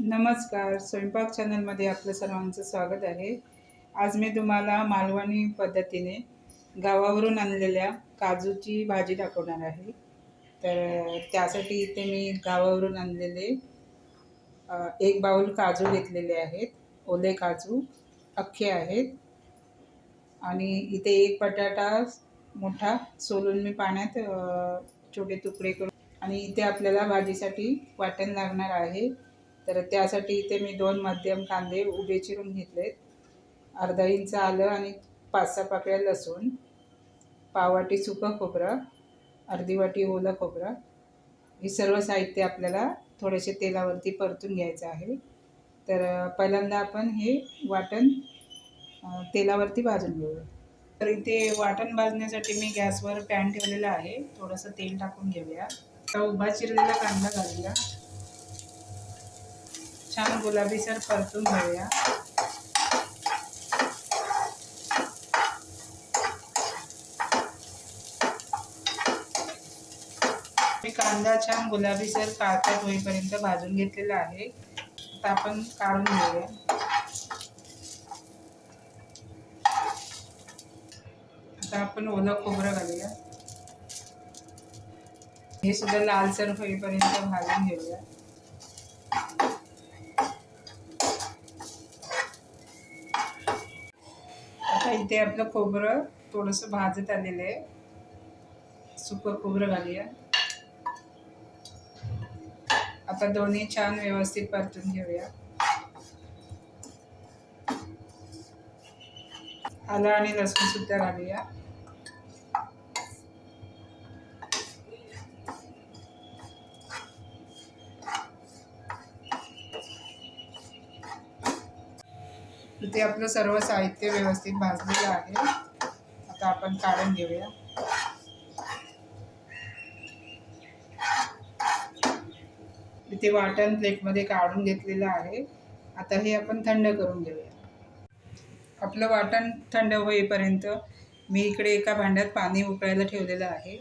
नमस्कार. स्वयंपाक चॅनलमध्ये आपलं सर्वांचं स्वागत आहे. आज मी तुम्हाला मालवणी पद्धतीने गावावरून आणलेल्या काजूची भाजी दाखवणार आहे. तर त्यासाठी इथे मी गावावरून आणलेले एक बाऊल काजू घेतलेले आहेत. ओले काजू अख्खे आहेत. आणि इथे एक बटाटा मोठा सोलून मी पाण्यात छोटे तुकडे करून आणि इथे आपल्याला भाजीसाठी वाटण लागणार आहे. तर त्यासाठी इथे मी दोन मध्यम कांदे उभे चिरून घेतलेत. अर्धा इंच आलं आणि पाच सहा पाकळ्या लसूण पाववाटी सुकं खोबरं अर्धी वाटी ओलं खोबरं. हे सर्व साहित्य आपल्याला थोडेसे तेलावरती परतून घ्यायचं आहे. तर पहिल्यांदा आपण हे वाटण तेलावरती भाजून घेऊया. तर इथे वाटण भाजण्यासाठी मी गॅसवर पॅन ठेवलेला आहे. थोडंसं तेल टाकून घेऊया. आता उभा चिरलेला कांदा घालूया. छान गुलाबीसर परतून घेऊया. मी कांदा छान गुलाबीसर काळपट होईपर्यंत भाजून घेतलेला आहे. आता आपण काढून घेऊया. आता आपण ओलं खोबरं घालूया. हे सुद्धा लालसर होईपर्यंत भाजून घेऊया. इथे आपलं खोबरं थोडंसं भाजत आलेलं आहे. सुकं खोबरं घालूया. आता दोन्ही छान व्यवस्थित परतून घेऊया. आलं आणि लसूण सुद्धा घालूया. इथे आपलं सर्व साहित्य व्यवस्थित भाजलेलं आहे. आता आपण काढून घेऊया. इथे वाटण प्लेटमध्ये काढून घेतलेलं आहे. आता हे आपण थंड करून घेऊया. आपलं वाटण थंड होईपर्यंत मी इकडे एका भांड्यात पाणी उकळायला ठेवलेलं आहे.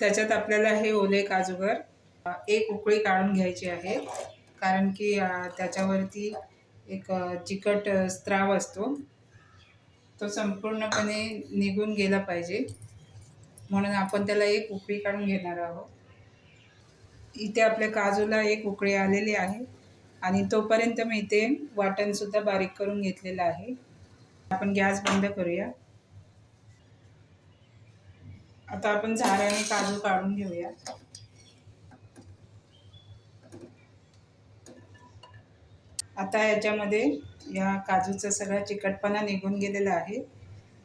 त्याच्यात आपल्याला हे ओले काजूवर एक उकळी काढून घ्यायची आहे. कारण की त्याच्यावरती एक चिकट स्त्राव असतो. तो संपूर्णपणे निघून गेला पाहिजे. म्हणून आपण त्याला एक उकळी काढून घेणार आहोत. इथे आपल्या काजूला एक उकळी आलेली आहे आणि तोपर्यंत मी इथे वाटणसुद्धा बारीक करून घेतलेलं आहे. आपण गॅस बंद करूया. आता आपण झाडाने काजू काढून घेऊया. आता याच्यामध्ये या काजूचा सगळा चिकटपणा निघून गेलेला आहे.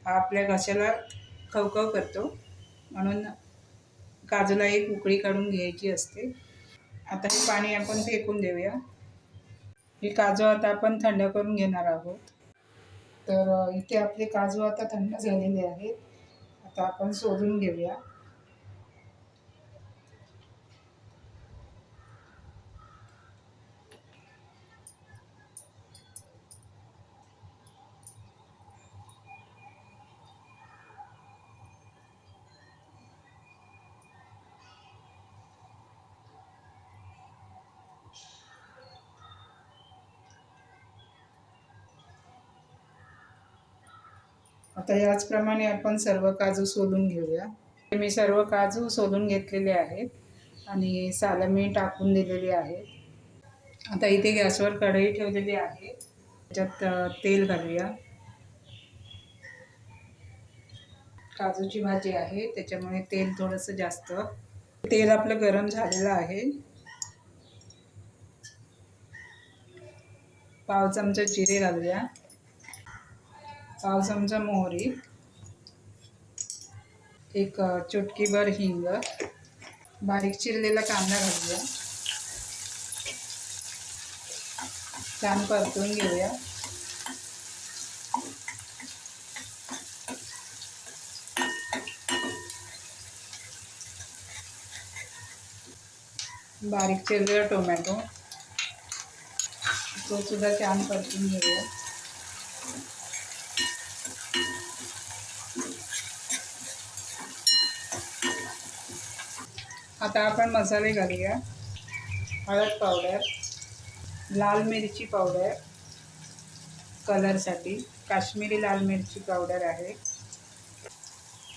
हा आपल्या घशाला खवखव करतो. म्हणून काजूला एक उकळी काढून घ्यायची असते. आता हे पाणी आपण फेकून देऊया. हे काजू आता आपण थंड करून घेणार आहोत. तर इथे आपले काजू आता थंड झालेले आहेत. आता आपण सोलून घेऊया. आता याचप्रमाणे आपण सर्व काजू सोलून घेऊया. मी सर्व काजू सोलून घेतलेले आहेत आणि सालं मी टाकून दिलेली आहे आता इथे गॅसवर कढई ठेवलेली आहे. त्याच्यात तेल घालूया. काजूची भाजी आहे त्याच्यामुळे तेल थोडंसं जास्त. तेल आपलं गरम झालेलं आहे. पाव चमचा जिरे घालूया. पाव चमचा मोहरी एक चुटकीभर हिंग बारीक चिरलेला कांदा घालूया. छान परतून घेऊया. बारीक चिरलेला टोमॅटो तो सुद्धा छान परतून घेऊया. आता आपण मसाले घालूया. हळद पावडर लाल मिरची पावडर कलरसाठी काश्मीरी लाल मिरची पावडर आहे.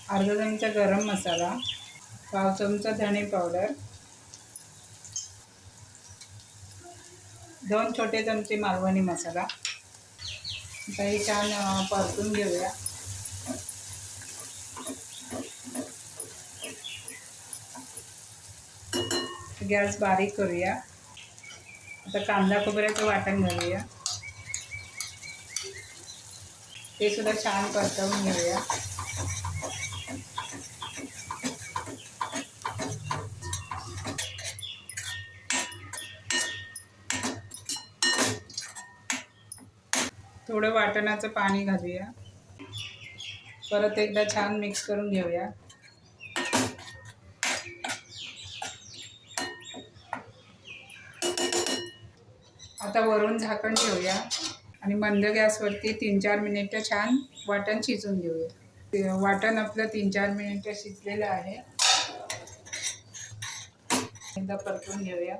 अर्धा चमचा गरम मसाला पाव चमचा धणे पावडर दोन छोटे चमचे मालवणी मसाला. आता हे छान परतून घेऊया. गॅस बारीक करूया. आता कांदा खोबऱ्याचं वाटण घालूया. ते सुद्धा छान परतवून घेऊया. थोडं वाटणाचं पाणी घालूया. परत एकदा छान मिक्स करून घेऊया. आता वरून झाकण ठेवूया. आणि मंद गॅसवरती तीन चार मिनिटं छान वाटण शिजून घेऊया. वाटण आपलं तीन चार मिनिटं शिजलेलं आहे. एकदा परतून घेऊया.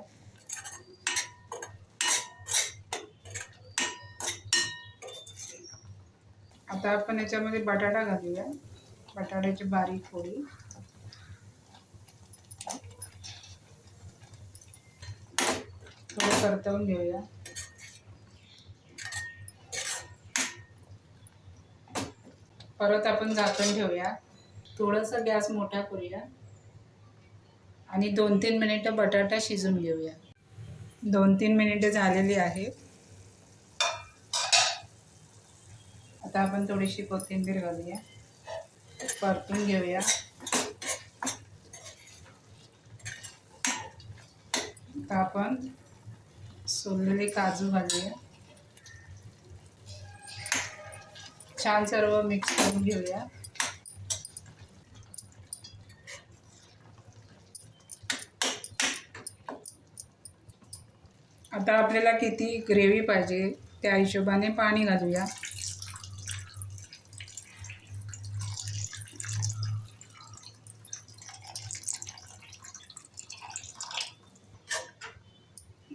आता आपण याच्यामध्ये बटाटा घालूया. बटाट्याची बारीक पोळी थोडं परतवून घेऊया. परत आपण झाकण ठेवूया. थोडंसं गॅस मोठा करूया. आणि दोन तीन मिनिटं बटाटा शिजून घेऊया. दोन तीन मिनिटं झालेली आहे आता आपण थोडीशी कोथिंबीर घालूया. परतून घेऊया. आता आपण सोललेले काजू घालूया. छान सर्व मिक्स करून घेऊया. आता आपल्याला किती ग्रेव्ही पाहिजे त्या हिशोबाने पाणी घालूया.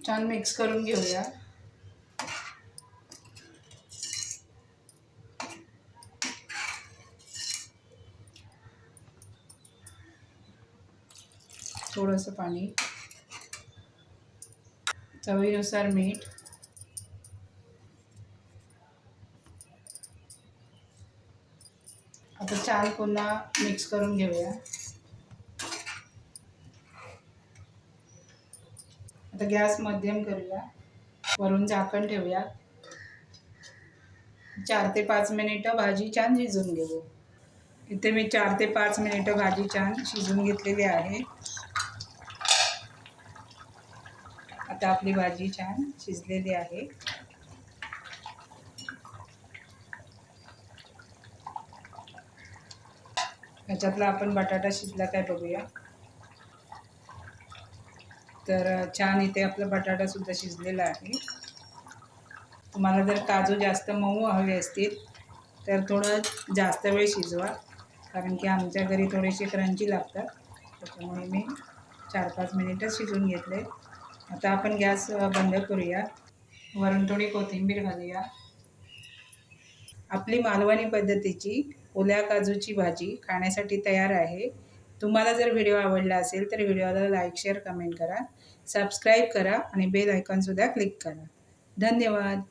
छान मिक्स करून घेऊया. थोडंसं पाणी. चवीनुसार मीठ. आता छान पुन्हा मिक्स करून घेऊया. आता गॅस मध्यम करूया. वरून झाकण ठेवूया. चार ते पाच मिनिटं भाजी छान शिजून घेऊ. इथे मी चार ते पाच मिनिटं भाजी छान शिजून घेतलेली आहे. आता आपली भाजी छान शिजलेली आहे. ह्याच्यातला आपण बटाटा शिजला काय बघूया. तर छान इथे आपला बटाटासुद्धा शिजलेला आहे. तुम्हाला जर काजू जास्त मऊ हवे असतील तर थोडं जास्त वेळ शिजवा. कारण की आमच्या घरी थोडेसे क्रंची लागतात. त्याच्यामुळे मी चार पाच मिनिटच शिजून घेतले. आता आपण गॅस बंद करूया. वरून थोडी कोथिंबीर घालूया. आपली मालवणी पद्धतीची ओल्या काजूची भाजी खाण्यासाठी तयार आहे. तुम्हाला जर व्हिडिओ आवडला असेल तर व्हिडिओला लाईक शेअर कमेंट करा. सबस्क्राईब करा आणि बेल आयकॉनसुद्धा क्लिक करा. धन्यवाद.